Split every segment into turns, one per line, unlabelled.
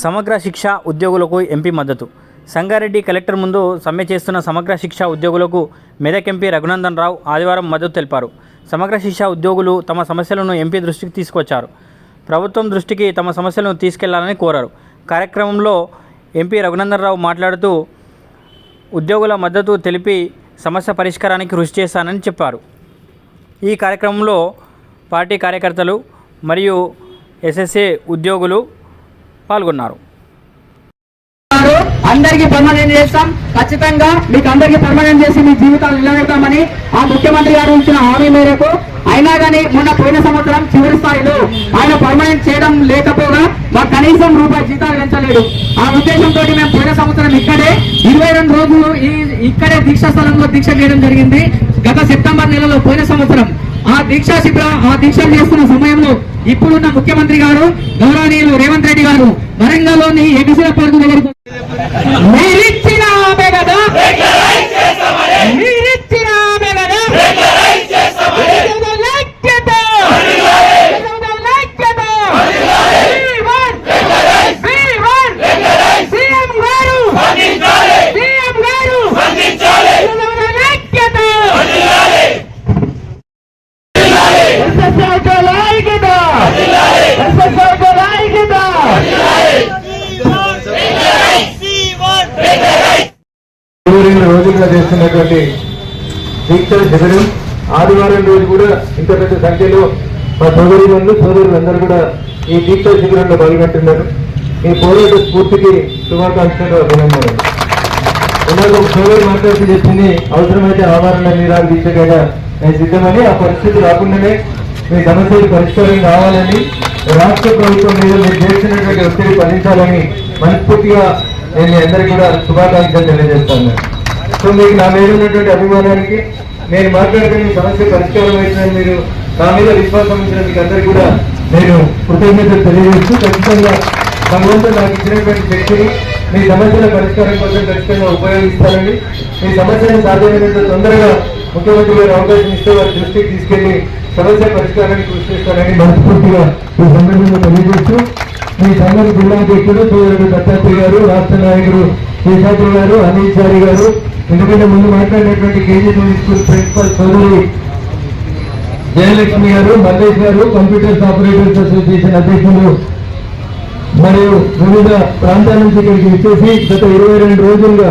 సమగ్ర శిక్ష ఉద్యోగులకు ఎంపీ మద్దతు. సంగారెడ్డి కలెక్టర్ ముందు సమ్మె చేస్తున్న సమగ్ర శిక్ష ఉద్యోగులకు మెదక్ ఎంపీ రఘునందన్ రావు ఆదివారం మద్దతు తెలిపారు. సమగ్ర శిక్ష ఉద్యోగులు తమ సమస్యలను ఎంపీ దృష్టికి తీసుకొచ్చారు. ప్రభుత్వం దృష్టికి తమ సమస్యలను తీసుకెళ్ళాలని కోరారు. కార్యక్రమంలో ఎంపీ రఘునందన్ రావు మాట్లాడుతూ ఉద్యోగుల మద్దతు తెలిపి సమస్య పరిష్కారానికి కృషి చేస్తానని చెప్పారు. ఈ కార్యక్రమంలో పార్టీ కార్యకర్తలు మరియు ఎస్ఎస్ఏ ఉద్యోగులు పాల్గొన్నారు.
అందరికీ పర్మనెంట్ చేస్తాం. ఖచ్చితంగా మీకు అందరికీ పర్మనెంట్ చేసి మీ జీవితాలు నిలబెడతామని ఆ ముఖ్యమంత్రి గారు ఇచ్చిన హామీ మేరకు అయినా కానీ మొన్న పోయిన సంవత్సరం చివరి స్థాయిలో ఆయన పర్మనెంట్ చేయడం లేకపోగా మాకు కనీసం రూపాయి జీతాలు పెంచలేదు. ఆ ఉద్దేశంతో మేము పోయిన సంవత్సరం ఇక్కడే ఇరవై రెండు రోజులు ఈ ఇక్కడే దీక్షా స్థలంలో దీక్ష చేయడం జరిగింది. గత సెప్టెంబర్ నెలలో పోయిన సంవత్సరం ఆ దీక్షా శిబిరం ఆ దీక్ష చేస్తున్న సమయంలో ఇప్పుడున్న ముఖ్యమంత్రి గారు గౌరవనీయులు రేవంత్ రెడ్డి గారు వరంగల్లోని ఎగిసిన పరుగు దగ్గరకు
దీక్షలు జరగడం ఆదివారం రోజు కూడా ఇంత పెద్ద సంఖ్యలో మా సోదరులు సోదరులందరూ కూడా ఈ దీక్ష శిబిరంలో పాల్గొంటున్నారు. ఈ పోరాట స్ఫూర్తికి శుభాకాంక్షలు అభినందనలు. ఇందాక ఒక సోదరు మాట్లాడుతూ చెప్పింది అవసరమైతే ఆవరణ నిరాలు దీక్షకైనా నేను సిద్ధమని. ఆ పరిస్థితి రాకుండానే మీ సమస్యలు పరిష్కారం కావాలని రాష్ట్ర ప్రభుత్వం మీద మీరు చేస్తున్నటువంటి ఒత్తిడి ఫలించాలని మనస్ఫూర్తిగా నేను మీ అందరికీ కూడా శుభాకాంక్షలు తెలియజేస్తాను. సో మీకు నా మీద ఉన్నటువంటి అభిమానానికి నేను మాట్లాడుతున్న సమస్య పరిష్కారం అవుతుందని మీరు నా మీద విశ్వాసం ఉంచిన మీకు అందరికీ కూడా నేను కృతజ్ఞతలు తెలియజేస్తూ ఖచ్చితంగా భగవంతుడు నాకు ఇచ్చినటువంటి శక్తిని మీ సమస్యల పరిష్కారం కోసం ఖచ్చితంగా ఉపయోగిస్తానండి మీ సమస్యను సాధ్యమైనంత తొందరగా ముఖ్యమంత్రి గారు అవకాశం ఇస్తే వారి దృష్టికి తీసుకెళ్ళి సమస్య పరిష్కారానికి కృషి చేస్తానని మనస్ఫూర్తిగా ఈ సందర్భంగా తెలియజేస్తూ మీ సంఘం జిల్లా అధ్యక్షుడు సోదరుడు దత్తాత్రేయ గారు రాష్ట్ర నాయకుడు శేషాద్రి గారు అనిల్ చారి గారు. ఎందుకంటే ముందు మాట్లాడినటువంటి KG school principal Chowdary Jayalakshmi garu Mallesh garu computers operators association అధ్యక్షులు మరియు వివిధ ప్రాంతాల నుంచి ఇక్కడికి వచ్చేసి గత ఇరవై రెండు రోజులుగా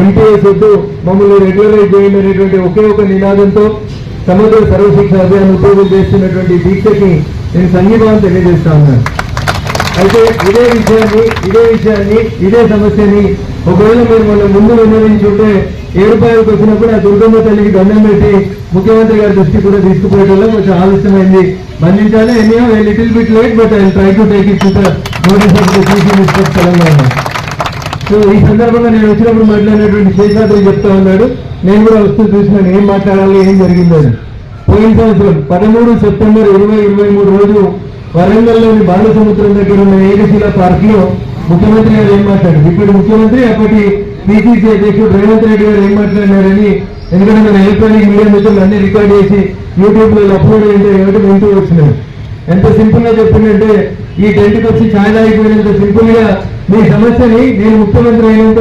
ఎంపీఎస్ వద్దు మమ్మల్ని రెగ్యులరైజ్ చేయండి అనేటువంటి ఒకే ఒక నినాదంతో సమగ్ర సర్వశిక్ష అభియాన్ ఉద్యోగం చేస్తున్నటువంటి దీక్షకి నేను సంగీతం తెలియజేస్తా ఉన్నాను. అయితే ఇదే విషయాన్ని ఇదే విషయాన్ని ఇదే సమస్యని ఒకవేళ మీరు మన ముందు విన్నవించుంటే ఏ రూపాయలకు వచ్చినప్పుడు ఆ దుర్గమ్మ తల్లికి దండం పెట్టి ముఖ్యమంత్రి గారి దృష్టి కూడా తీసుకుపోయేటప్పుడు కొంచెం ఆలస్యమైంది. మన్నించాలి ఎన్నో little bit late but I try to take it notice Telangana. So ఈ సందర్భంగా నేను వచ్చినప్పుడు మాట్లాడినటువంటి శేషాద్రి చెప్తా ఉన్నాడు. నేను కూడా వస్తూ చూసినాను ఏం మాట్లాడాలి ఏం జరిగిందని. పోయిన సంవత్సరం పదమూడు సెప్టెంబర్ ఇరవై ఇరవై మూడు రోజు వరంగల్లోని బాలసముద్రం దగ్గర ఉన్న ఏకశిల పార్క్లో ముఖ్యమంత్రి గారు ఏం మాట్లాడారు? ఇప్పుడు ముఖ్యమంత్రి అప్పటి పిసిసి అధ్యక్షుడు రేవంత్ రెడ్డి గారు ఏం మాట్లాడినారని ఎందుకంటే మన ఎలక్ట్రానిక్ మీడియా మిత్రులు అన్ని రికార్డ్ చేసి యూట్యూబ్లో అప్లోడ్ ఏంటో ఏమిటి వింటూ వచ్చినారు. ఎంత సింపుల్గా చెప్పిందంటే ఈ టెంట్కి వచ్చి ఛాయ్ తాగిపోయినంత సింపుల్గా మీ సమస్యని నేను ముఖ్యమంత్రి అయినంత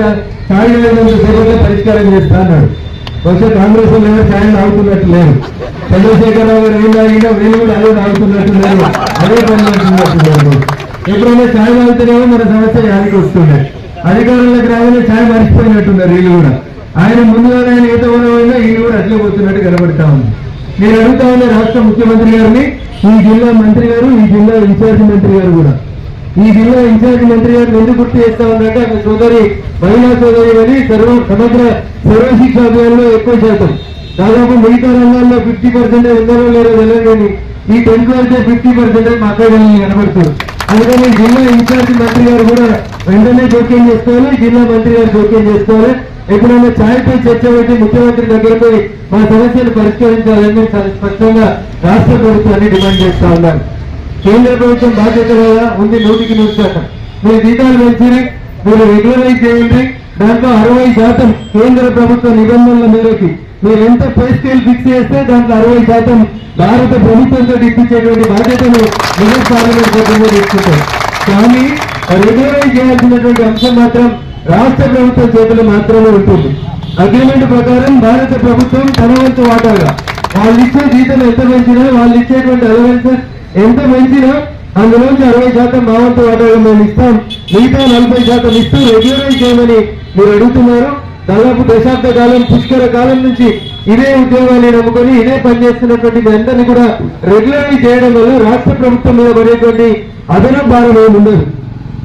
ఛాయ్ తాగినంత పరిష్కారం చేస్తా అన్నాడు. బహుశా కాంగ్రెస్ వాళ్ళు ఎవరు ఛాయ్ తాగుతున్నట్టు లేరు. చంద్రశేఖరరావు గారు ఏం తాగినా వీళ్ళు కూడా అదే తాగుతున్నట్టు లేదు అదే పని లేదు ఎప్పుడైనా ఛాయ్ తాగుతున్నామో మన సమస్య యాదికి వస్తుంది. అధికారంలోకి రాగానే ఛాయ్ మర్చిపోయినట్టున్నారు వీళ్ళు కూడా. ఆయన ముందుగానే ఆయన ఈత పోయినా వీళ్ళు కూడా అట్లే పోతున్నట్టు కనబడతా ఉంది. నేను అడుగుతా ఉన్న రాష్ట్ర ముఖ్యమంత్రి గారిని ఈ జిల్లా మంత్రి గారు ఈ జిల్లా ఇన్ఛార్జ్ మంత్రి గారు కూడా. ఈ జిల్లా ఇన్ఛార్జ్ మంత్రి గారిని ఎందుకు గుర్తు చేస్తా ఉందంటే అక్కడ సోదరి మహిళా సోదరి అని సర్వ సమగ్ర సర్వశిక్ష అభియాన్లో ఎక్కువ శాతం. దాదాపు మిగతా రంగాల్లో ఫిఫ్టీ పర్సెంట్ ఉందో లేదో తెలియదు ఈ టెన్త్ వరకే ఫిఫ్టీ పర్సెంట్ మాట్లాడాలని కనబడుతుంది. అందుకని జిల్లా ఇన్ఛార్జ్ మంత్రి గారు కూడా వెంటనే జోక్యం చేసుకోవాలి జిల్లా మంత్రి గారు జోక్యం చేసుకోవాలి. ఎప్పుడైనా ఛాయ్పై చర్చ పెట్టి ముఖ్యమంత్రి దగ్గర పోయి మా సమస్యలు పరిష్కరించాలని మేము స్పష్టంగా రాష్ట్ర ప్రభుత్వాన్ని డిమాండ్ చేస్తా ఉన్నాను కేంద్ర ప్రభుత్వం బాధ్యత ఉంది నూటికి నూరు శాతం. మీరు జీతాలు పెంచిరి మీరు రెగ్యులరైజ్ చేయండి. దాంట్లో అరవై శాతం కేంద్ర ప్రభుత్వ నిబంధనల మేరకి. మీరు ఎంత పే స్కేల్ ఫిక్స్ చేస్తే దాంట్లో అరవై శాతం భారత ప్రభుత్వంతో ఇప్పించేటువంటి బాధ్యతను నిజ పార్లమెంట్ సభ్యులు తీసుకుంటారు కానీ రెగ్యులరైజ్ చేయాల్సినటువంటి అంశం మాత్రం రాష్ట్ర ప్రభుత్వం చేతులు మాత్రమే ఉంటుంది. అగ్రిమెంట్ ప్రకారం భారత ప్రభుత్వం తన వంతు వాటాగా. వాళ్ళు ఇచ్చే జీతం ఎంత పెంచినా వాళ్ళు ఇచ్చేటువంటి అలవెన్సెస్ ఎంత పెంచినా అందులోంచి అరవై శాతం మా వాటాలు మేము ఇస్తాం. మిగతా నలభై శాతం ఇస్తూ రెగ్యులరైజ్ చేయమని మీరు అడుగుతున్నారు. దాదాపు దశాబ్ద కాలం పుష్కర కాలం నుంచి ఇదే ఉద్యోగాన్ని నమ్ముకొని ఇదే పనిచేస్తున్నటువంటి మీ అందరినీ కూడా రెగ్యులరైజ్ చేయడం వల్ల రాష్ట్ర ప్రభుత్వం మీద పడేటువంటి అదనపు భారం ఏముండదు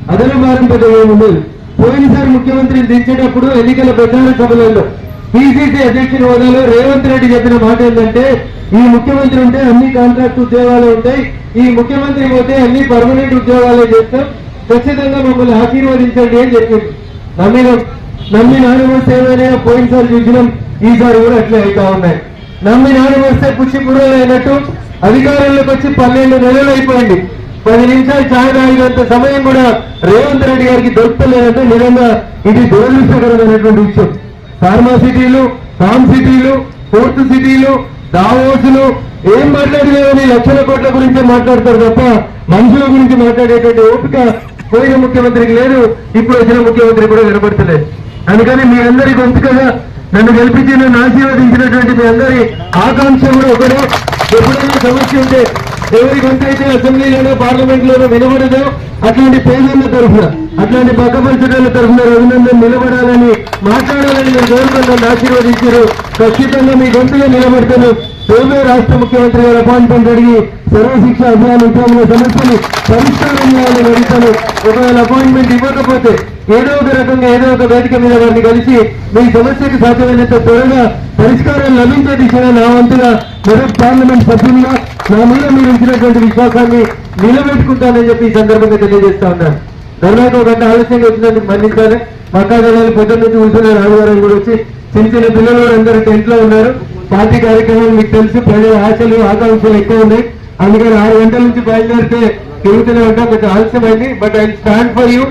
ఉండదు. భారం పెద్ద ఏముండదు పోయినసారి ముఖ్యమంత్రిని దించేటప్పుడు ఎన్నికల ప్రచార సభలలో పీసీసీ అధ్యక్షుని హోదాలో రేవంత్ రెడ్డి చెప్పిన మాట ఏంటంటే ఈ ముఖ్యమంత్రి ఉంటే అన్ని కాంట్రాక్ట్ ఉద్యోగాలు ఉంటాయి. ఈ ముఖ్యమంత్రి పోతే అన్ని పర్మనెంట్ ఉద్యోగాలే చేస్తాం. ఖచ్చితంగా మమ్మల్ని ఆశీర్వదించండి అని చెప్పింది. నమ్మినాం. నమ్మి నాన్న వస్తే ఏమైనా పోయినసారి చూసినాం. ఈసారి కూడా అట్లే అవుతా ఉన్నాయి. నమ్మి నాన్న వస్తే పుచ్చి అయినట్టు. అధికారంలోకి వచ్చి పన్నెండు నెలలు అయిపోయింది. పది నిమిషాలు ఛాయ్ తాగినంత సమయం కూడా రేవంత్ రెడ్డి గారికి దొరకలేదంటే నిజంగా ఇది దురదృష్టకరమైనటువంటి విషయం. ఫార్మా సిటీలు ఫార్మ్ సిటీలు పోర్ట్ సిటీలు దావోసులు ఏం మాట్లాడలేదని లక్షల కోట్ల గురించి మాట్లాడతారు తప్ప మనుషుల గురించి మాట్లాడేటువంటి ఓపిక పోయిన ముఖ్యమంత్రికి లేదు ఇప్పుడు వచ్చిన ముఖ్యమంత్రి కూడా వినపడతలేదు అందుకని మీ అందరి గొంతుకగా నన్ను గెలిపించి నన్ను ఆశీర్వదించినటువంటి మీ అందరి ఆకాంక్ష కూడా ఒకటే. ఎప్పుడైనా సమస్య ఉంటే ఎవరి గొంతు అయితే అసెంబ్లీలోనో పార్లమెంట్ లోనో వినబడదో అట్లాంటి పేదల తరఫున అట్లాంటి పక్క పరిస్థితుల తరఫున రఘునందన్ నిలబడాలని మాట్లాడాలని మీరు కోరుకుని ఆశీర్వదించారు. ఖచ్చితంగా మీ గొంతుగా నిలబడతాను రేపే రాష్ట్ర ముఖ్యమంత్రి గారు అపాయింట్మెంట్ అడిగి సర్వశిక్ష అభియాన్ ఉద్యోగుల సమస్యని పరిష్కారం చేయాలని అడుగుతాను. ఒకవేళ అపాయింట్మెంట్ ఇవ్వకపోతే ఏదో ఒక రకంగా ఏదో ఒక వేదిక మీద వారిని కలిసి మీ సమస్యకి సాధ్యమైనంత త్వరగా పరిష్కారం లభించే దిశగా నా వంతుగా మెదక్ పార్లమెంట్ సభ్యులుగా నా మీద మీరు ఇచ్చినటువంటి విశ్వాసాన్ని నిలబెట్టుకుంటానని చెప్పి ఈ సందర్భంగా తెలియజేస్తా ఉన్నాను. ధర్నాకు ఒక గంట ఆలస్యంగా వచ్చినందుకు మన్నించాలి. మక్కా జనాలు పొద్దున్న నుంచి కూర్చున్నారు ఆదివారం కూడా వచ్చి చిన్న చిన్న పిల్లలు అందరూ టెంట్లో ఉన్నారు. పార్టీ కార్యక్రమాలు మీకు తెలుసు. ప్రజల ఆశలు ఆకాంక్షలు ఎక్కువ ఉన్నాయి. అందుకని ఆరు గంటల నుంచి బయలుదేరితే తిరుగుతూనే ఉంటాం. కొంచెం ఆలస్యమైంది but I stand for you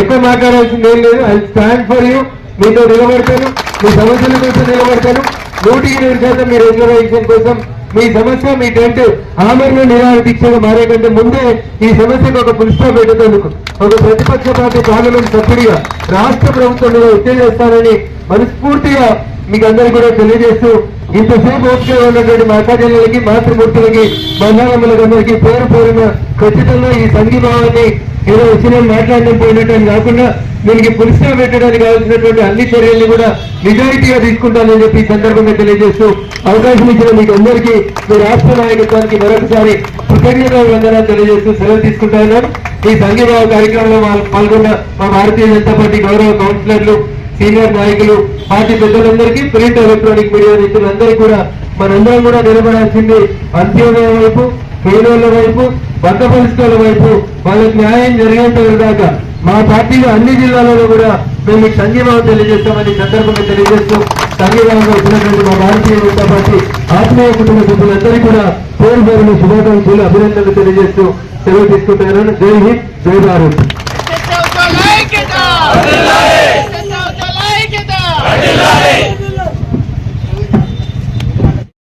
ఎక్కువ మాట్లాడాల్సింది ఏం లేదు. ఐ స్టాండ్ ఫర్ యూ మీతో నిలబడతాను. మీ సమస్యల కోసం నిలబడతాను. నూటికి నూరు శాతం మీ రిజర్వేషన్ కోసం మీ సమస్య మీ టెంట్ ఆమెను నిరాహార దీక్షగా మారే కంటే ముందే ఈ సమస్యకు ఒక పులిస్టా పెట్టేందుకు ఒక ప్రతిపక్ష పార్టీ పార్లమెంట్ సభ్యుడిగా రాష్ట్ర ప్రభుత్వం ఉత్తేజిస్తానని మనస్ఫూర్తిగా మీకు అందరికీ కూడా తెలియజేస్తూ ఇంతసేపు ఓపిక ఉన్నటువంటి మా అక్కజనులకి మాతృమూర్తులకి బంధారమ్మలకు పేరు పేరున ఖచ్చితంగా ఈ సంఘీభావాన్ని ఏదో వచ్చిన మాట్లాడడం పోయినట్టు కాకుండా దీనికి పులిస్టా పెట్టడానికి కావాల్సినటువంటి అన్ని చర్యల్ని కూడా నిజాయితీగా తీసుకుంటానని చెప్పి ఈ సందర్భంగా తెలియజేస్తూ అవకాశం ఇచ్చిన మీకు అందరికీ మీ రాష్ట్ర నాయకత్వానికి మరొకసారి కృతజ్ఞతలు వందనాలు తెలియజేస్తూ సెలవు తీసుకుంటా ఈ సంఘీభావ కార్యక్రమంలో పాల్గొన్న మా భారతీయ జనతా పార్టీ గౌరవ కౌన్సిలర్లు సీనియర్ నాయకులు పార్టీ పెద్దలందరికీ ప్రింట్ ఎలక్ట్రానిక్ మీడియా నిపుణులందరూ కూడా మనందరం కూడా నిలబడాల్సింది అంత్యోదయ వైపు పేదోళ్ళ వైపు బంధ పరిస్థితుల వైపు వాళ్ళకి న్యాయం జరిగేంత దాకా మా పార్టీలో అన్ని జిల్లాలలో కూడా మేము మీకు సంఘీభావం తెలియజేస్తామని సందర్భంగా తెలియజేస్తూ సంఘీభావంగా వచ్చినటువంటి మా భారతీయ జనతా పార్టీ ఆత్మీయ కుటుంబ సభ్యులందరికీ కూడా పేరు పేరును శుభాకాంక్షలు అభినందనలు తెలియజేస్తూ సెలవు తీసుకుంటున్నాను. జై హింద్ జై భారత్.
de